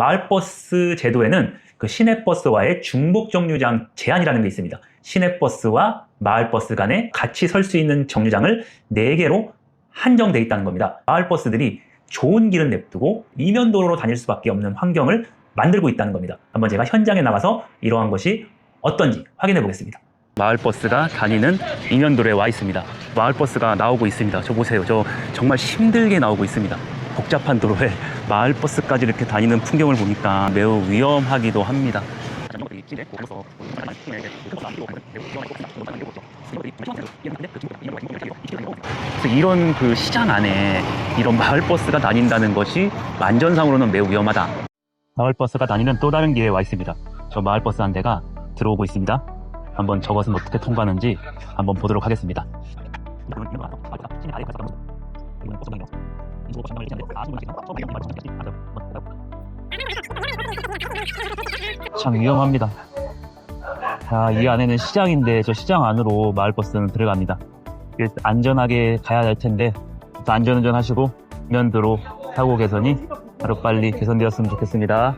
마을버스 제도에는 그 시내버스와의 중복 정류장 제한이라는 게 있습니다. 시내버스와 마을버스 간에 같이 설 수 있는 정류장을 4개로 한정돼 있다는 겁니다. 마을버스들이 좋은 길은 냅두고 이면도로로 다닐 수밖에 없는 환경을 만들고 있다는 겁니다. 한번 제가 현장에 나가서 이러한 것이 어떤지 확인해 보겠습니다. 마을버스가 다니는 이면도로에 와 있습니다. 마을버스가 나오고 있습니다. 저 보세요. 저 정말 힘들게 나오고 있습니다. 복잡한 도로에 마을버스까지 이렇게 다니는 풍경을 보니까 매우 위험하기도 합니다. 이런 그 시장 안에 이런 마을버스가 다닌다는 것이 안전상으로는 매우 위험하다. 마을버스가 다니는 또 다른 길에 와 있습니다. 저 마을버스 한 대가 들어오고 있습니다. 한번 저것은 어떻게 통과하는지 한번 보도록 하겠습니다. 참 위험합니다. 자, 이 안에는 시장인데 저 시장 안으로 마을버스는 들어갑니다. 안전하게 가야 할 텐데 안전운전 하시고 면도로 사고 개선이 하루 빨리 개선되었으면 좋겠습니다.